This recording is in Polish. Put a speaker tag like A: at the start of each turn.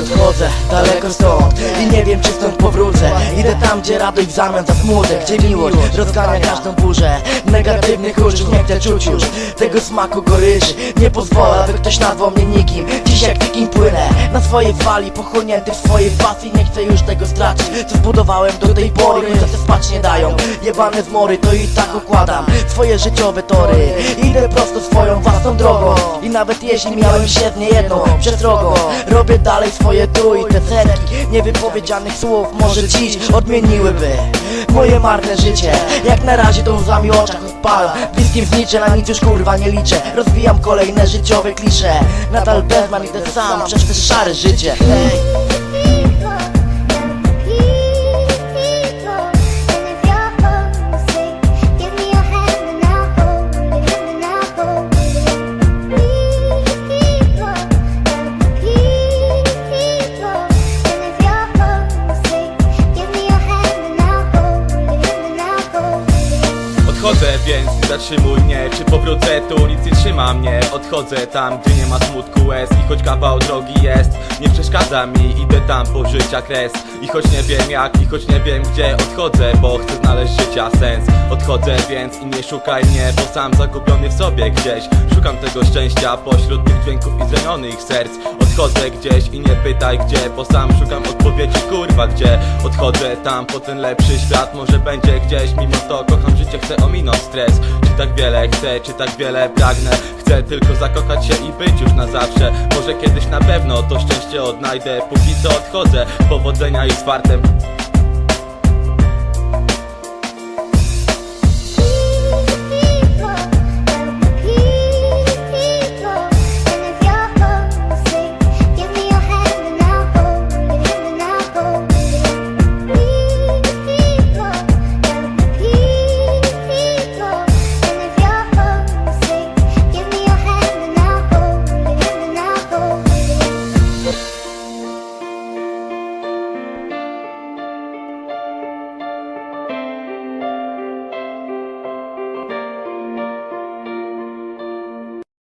A: odchodzę daleko stąd I nie wiem czy stąd powrócę. Idę tam gdzie radość w zamian za smutek Gdzie miłość rozgania każdą burzę. Negatywnych uczuć nie chcę czuć już Tego smaku goryczy Nie pozwolę by ktoś nazwał mnie nikim. Dziś jak nikim płynę Na swojej fali pochłonięty w swojej pasji. Nie chcę już tego stracić Co zbudowałem do tej pory Choć te spać nie dają. Jebane zmory to i tak układam Swoje życiowe tory. Idę prosto swoją własną drogą. I nawet jeśli miałem świetnie jedną przestrogą Robię dalej swoje tu i te setki Niewypowiedzianych słów może dziś odmieniłyby Moje marne życie. Jak na razie to łzami oczach odpalam Bliskim zniczę, na nic już kurwa nie liczę. Rozwijam kolejne życiowe klisze. Nadal bezman idę sam przez te szare życie. Hej.
B: Więc nie zatrzymuj mnie Czy powrócę tu, nic nie trzyma mnie? Odchodzę tam, gdzie nie ma smutku łez. I choć kawał drogi jest Nie przeszkadza mi, idę tam po życia kres I choć nie wiem jak, i choć nie wiem gdzie Odchodzę, bo chcę znaleźć życia sens. Odchodzę więc i nie szukaj mnie Bo sam zagubiony w sobie gdzieś. Szukam tego szczęścia pośród tych dźwięków i zranionych serc. Odchodzę gdzieś i nie pytaj gdzie Bo sam szukam odpowiedzi, kurwa gdzie. Odchodzę tam po ten lepszy świat Może będzie gdzieś, mimo to kocham życie Chcę ominąć stres. Czy tak wiele chcę, czy tak wiele pragnę. Chcę tylko zakochać się i być już na zawsze. Może kiedyś na pewno to szczęście odnajdę. Póki co odchodzę, powodzenia i z fartem